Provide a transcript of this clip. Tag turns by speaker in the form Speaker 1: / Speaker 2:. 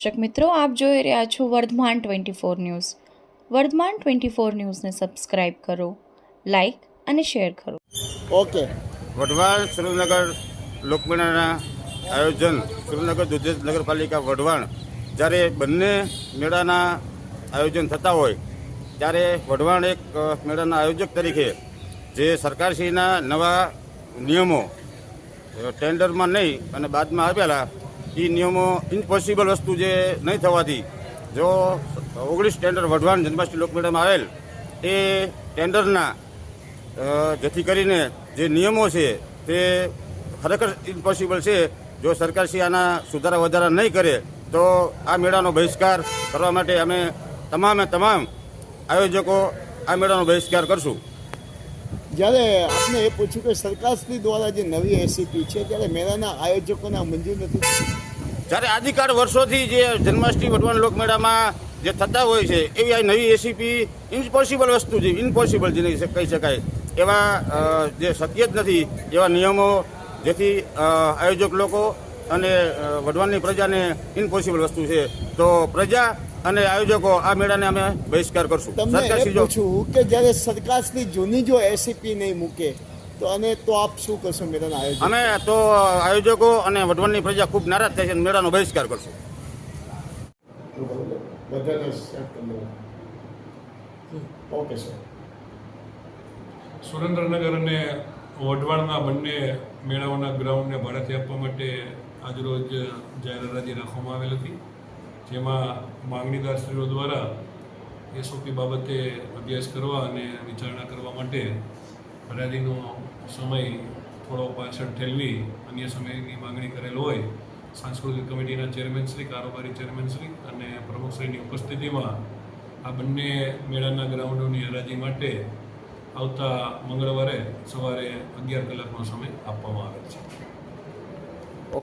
Speaker 1: દર્શક મિત્રો આપ જોઈ રહ્યા છો Vardhman twenty four news. Vardhman twenty four ન્યૂઝને સબસ્ક્રાઇબ કરો લાઇક અને શેર કરો.
Speaker 2: ઓકે.
Speaker 3: વઢવાણ સુરેન્દ્રનગર લોકમેળાના આયોજન સુરેન્દ્રનગર દુધેજ નગરપાલિકા વઢવાણ જ્યારે બંને મેળાના આયોજન થતા હોય ત્યારે વઢવાણ એક મેળાના આયોજક તરીકે જે સરકારશ્રીના નવા નિયમો ટેન્ડરમાં નહીં અને બાદમાં આવેલા એ નિયમો ઇમ્પોસિબલ વસ્તુ જે નહીં થવાથી, જો ઓગણીસ ટેન્ડર વઢવાણ જન્માષ્ટમી લોકમેળામાં આવેલ, એ ટેન્ડરના જેથી કરીને જે નિયમો છે તે ખરેખર ઇમ્પોસિબલ છે. જો સરકારશ્રી આના સુધારા વધારા નહીં કરે, તો આ મેળાનો બહિષ્કાર કરવા માટે અમે તમામે તમામ આયોજકો આ મેળાનો બહિષ્કાર કરશું.
Speaker 2: જ્યારે આપને એ પૂછ્યું કે સરકારશ્રી દ્વારા જે નવી એસીપી છે, ત્યારે મેળાના આયોજકોને મંજૂર નથી.
Speaker 3: જ્યારે આદિકાળ વર્ષોથી જે જન્માષ્ટમી વઢવાણ લોકમેળામાં જે થતા હોય છે એવી આ નવી એસીપી ઇમ્પોસિબલ વસ્તુ છે ઇમ્પોસિબલ જેને કહી શકાય. એવા જે શક્ય જ નથી એવા નિયમો જેથી આયોજક લોકો અને વઢવાણની પ્રજાને ઇમ્પોસિબલ વસ્તુ છે. તો પ્રજા અને આયોજકો આ મેળાને અમે બહિષ્કાર કરશું.
Speaker 2: તમને પૂછું કે જ્યારે સરકારશ્રી જૂની જો એસીપી નહીં મૂકે તો અને તો આપ શું કરશો મેળાના આયોજન
Speaker 3: અમે તો આયોજકો અને વઢવાણની પ્રજા ખૂબ નારાજ થાય છે અને મેળાનો બહિષ્કાર કરશું.
Speaker 2: ઓકે સર
Speaker 4: સુરેન્દ્રનગર અને વઢવાણના બંને મેળાઓના ગ્રાઉન્ડને ભાડેથી આપવા માટે આજરોજ જાહેર હરાજી રાખવામાં આવેલ હતી. જેમાં માંગણીદારશ્રીઓ દ્વારા એસઓપી બાબતે અભ્યાસ કરવા અને વિચારણા કરવા માટે ફરિયાદીનો સમય થોડો પાછળ ઠેલવી, અન્ય સમયની માંગણી કરેલ હોય, સાંસ્કૃતિક કમિટીના ચેરમેનશ્રી કારોબારી ચેરમેનશ્રી અને પ્રમુખશ્રીની ઉપસ્થિતિમાં આ બંને મેળાના ગ્રાઉન્ડોની હરાજી માટે આવતા મંગળવારે સવારે અગિયાર કલાકનો સમય આપવામાં આવેલ છે.